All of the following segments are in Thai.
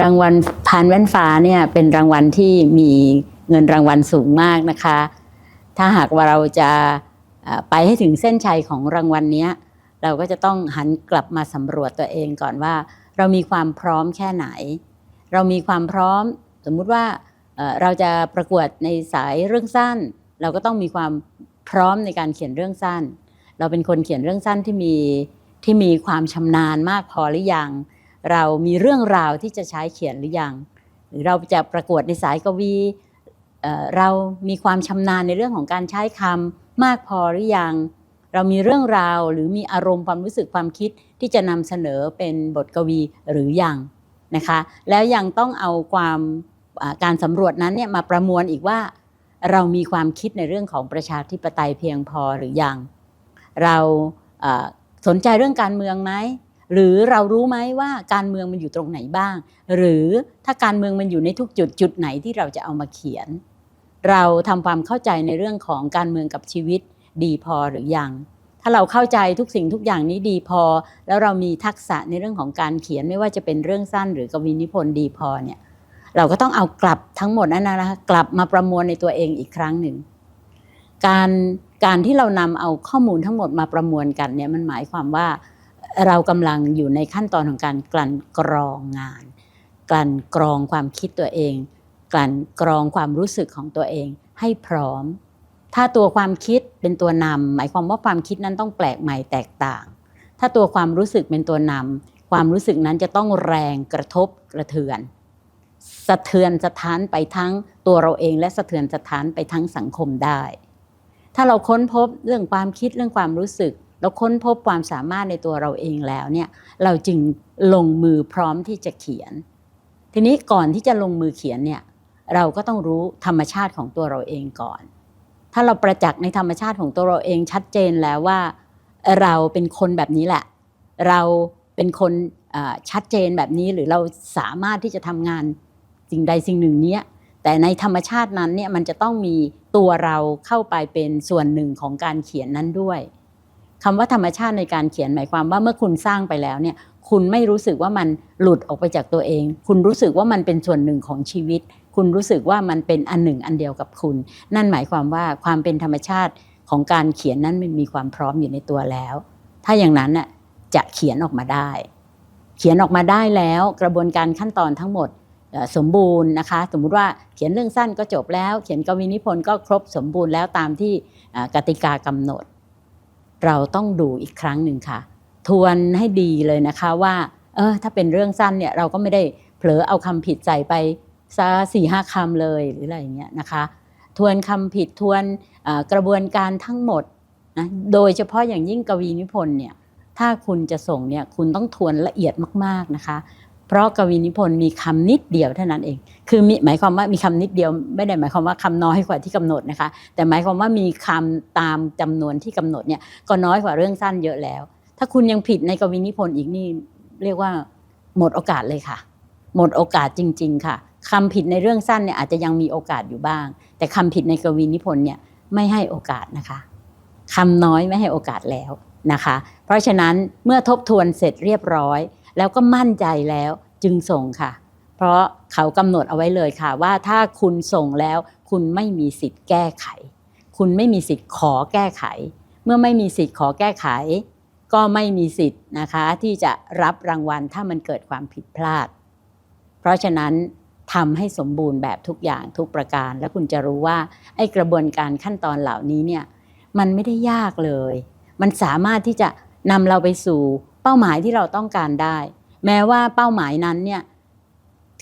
รางวัลพานแว่นฟ้าเนี่ยเป็นรางวัลที่มีเงินรางวัลสูงมากนะคะ ถ้าหากว่าเราจะไปให้ถึงเส้นชัยของรางวัลเนี้เราก็จะต้องหันกลับมาสำรวจตัวเองก่อนว่า เรามีความพร้อมแค่ไหน เรามีความพร้อม สมมุติว่าเอ่อเราจะประกวดในสายเรื่องสั้น เราก็ต้องมีความพร้อมในการเขียนเรื่องสั้น เราเป็นคนเขียนเรื่องสั้นที่มีที่มีความชำนาญมากพอหรือยัง เรามีเรื่องราวที่จะใช้เขียนหรือยังหรือเราจะประกวดในสายกวีเรามีความชำนาญในเรื่องของการใช้คำมากพอหรือยัง เรามีเรื่องราวหรือมีอารมณ์ความรู้สึกความคิดที่จะนำเสนอเป็นบทกวีหรือยังนะคะ แล้วยังต้องเอาความการสำรวจนั้นเนี่ยมาประมวลอีกว่า เรามีความคิดในเรื่องของประชาธิปไตยเพียงพอหรือยัง เราสนใจเรื่องการเมืองไหม หรือเรารู้ไหมว่าการเมืองมันอยู่ตรงไหนบ้าง หรือถ้าการเมืองมันอยู่ในทุกจุดจุดไหนที่เราจะเอามาเขียน เราทำความเข้าใจในเรื่องของการเมืองกับชีวิตดีพอหรือยัง ถ้าเราเข้าใจทุกสิ่งทุกอย่างนี้ดีพอ แล้วเรามีทักษะในเรื่องของการเขียนไม่ว่าจะเป็นเรื่องสั้นหรือกวีนิพนธ์ดีพอเนี่ยเราก็ต้องเอากลับทั้งหมดนั้นนะคะกลับมาประมวลในตัวเองอีกครั้งหนึ่งการการที่เรานำเอาข้อมูลทั้งหมดมาประมวลกันเนี่ยมันหมายความว่า เรากำลังอยู่ในขั้นตอนของการกลั่นกรองงาน กลั่นกรองความคิดตัวเอง กลั่นกรองความรู้สึกของตัวเองให้พร้อม ถ้าตัวความคิดเป็นตัวนำหมายความว่าความคิดนั้นต้องแปลกใหม่แตกต่าง ถ้าตัวความรู้สึกเป็นตัวนำความรู้สึกนั้นจะต้องแรงกระทบกระเทือน สะเทือนสะท้านไปทั้งตัวเราเองและสะเทือนสะท้านไปทั้งสังคมได้ ถ้าเราค้นพบเรื่องความคิดเรื่องความรู้สึก เราค้นพบความสามารถในตัวเราเองแล้วเนี่ยเราจึงลงมือพร้อมที่จะเขียน ทีนี้ก่อนที่จะลงมือเขียนเนี่ยเราก็ต้องรู้ธรรมชาติของตัวเราเองก่อน ถ้าเราประจักษ์ในธรรมชาติของตัวเราเองชัดเจนแล้วว่า เราเป็นคนแบบนี้แหละ เราเป็นคนชัดเจนแบบนี้หรือเราสามารถที่จะทำงานสิ่งใดสิ่งหนึ่งเนี้ยแต่ในธรรมชาตินั้นเนี่ยมันจะต้องมีตัวเราเข้าไปเป็นส่วนหนึ่งของการเขียนนั้นด้วย คำว่าธรรมชาติในการเขียนหมายความว่าเมื่อคุณสร้างไปแล้วเนี่ยคุณไม่รู้สึกว่ามันหลุดออกไปจากตัวเอง คุณรู้สึกว่ามันเป็นส่วนหนึ่งของชีวิต คุณรู้สึกว่ามันเป็นอันหนึ่งอันเดียวกับคุณ นั่นหมายความว่าความเป็นธรรมชาติของการเขียนนั้นมันมีความพร้อมอยู่ในตัวแล้ว ถ้าอย่างนั้นน่ะจะเขียนออกมาได้ เขียนออกมาได้แล้วกระบวนการขั้นตอนทั้งหมดสมบูรณ์นะคะ สมมุติว่าเขียนเรื่องสั้นก็จบแล้ว เขียนกวีนิพนธ์ก็ครบสมบูรณ์แล้วตามที่กติกากำหนด เราต้องดูอีกครั้งหนึ่งค่ะ ทวนให้ดีเลยนะคะว่า เออถ้าเป็นเรื่องสั้นเนี่ยเราก็ไม่ได้เผลอเอาคำผิดใส่ไปซะสี่ห้าคำเลยหรืออะไรอย่างเงี้ยนะคะ ทวนคำผิดทวนกระบวนการทั้งหมดนะโดยเฉพาะอย่างยิ่งกวีนิพนธ์เนี่ยถ้าคุณจะส่งเนี่ยคุณต้องทวนละเอียดมากๆนะคะ เพราะกวีนิพนธ์มีคำนิดเดียวเท่านั้นเอง คือมีหมายความว่ามีคำนิดเดียว ไม่ได้หมายความว่าคำน้อยกว่าที่กำหนดนะคะ แต่หมายความว่ามีคำตามจำนวนที่กำหนดเนี่ยก็น้อยกว่าเรื่องสั้นเยอะแล้ว ถ้าคุณยังผิดในกวีนิพนธ์อีกนี่เรียกว่าหมดโอกาสเลยค่ะ หมดโอกาสจริง ๆ ค่ะคำผิดในเรื่องสั้นเนี่ยอาจจะยังมีโอกาสอยู่บ้าง แต่คำผิดในกวีนิพนธ์เนี่ยไม่ให้โอกาสนะคะคำน้อยไม่ให้โอกาสแล้วนะคะ เพราะฉะนั้นเมื่อทบทวนเสร็จเรียบร้อย แล้วก็มั่นใจแล้วจึงส่งค่ะ เพราะเขากำหนดเอาไว้เลยค่ะ ว่าถ้าคุณส่งแล้ว คุณไม่มีสิทธิ์แก้ไข คุณไม่มีสิทธิ์ขอแก้ไข เมื่อไม่มีสิทธิ์ขอแก้ไข ก็ไม่มีสิทธิ์นะคะ ที่จะรับรางวัลถ้ามันเกิดความผิดพลาด เพราะฉะนั้นทำให้สมบูรณ์แบบทุกอย่างทุกประการ แล้วคุณจะรู้ว่าไอ้กระบวนการขั้นตอนเหล่านี้เนี่ยมันไม่ได้ยากเลย มันสามารถที่จะนำเราไปสู่ เป้าหมายที่เราต้องการได้ แม้ว่าเป้าหมายนั้นเนี่ย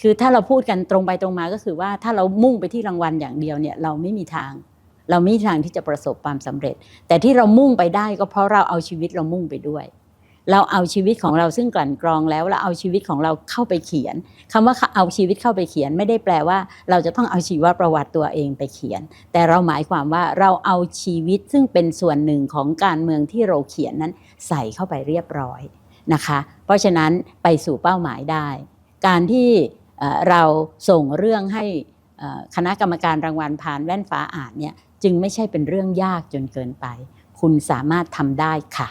คือถ้าเราพูดกันตรงไปตรงมาก็คือว่าถ้าเรามุ่งไปที่รางวัลอย่างเดียวเนี่ยเราไม่มีทาง เราไม่มีทางที่จะประสบความสำเร็จ แต่ที่เรามุ่งไปได้ก็เพราะเราเอาชีวิตเรามุ่งไปด้วย เราเอาชีวิตของเราซึ่งกลั่นกรองแล้วเราเอาชีวิตของเราเข้าไปเขียนคำว่าเอาชีวิตเข้าไปเขียน ไม่ได้แปลว่า เราจะต้องเอาชีวประวัติตัวเองไปเขียน แต่เราหมายความว่าเราเอาชีวิตซึ่งเป็นส่วนหนึ่งของการเมืองที่เราเขียนนั้น ใส่เข้าไปเรียบร้อยนะคะ เพราะฉะนั้นไปสู่เป้าหมายได้ การที่เราส่งเรื่องให้คณะกรรมการรางวัลผ่านแว่นฟ้าอ่านเนี่ยจึงไม่ใช่เป็นเรื่องยากจนเกินไป คุณสามารถทำได้ค่ะ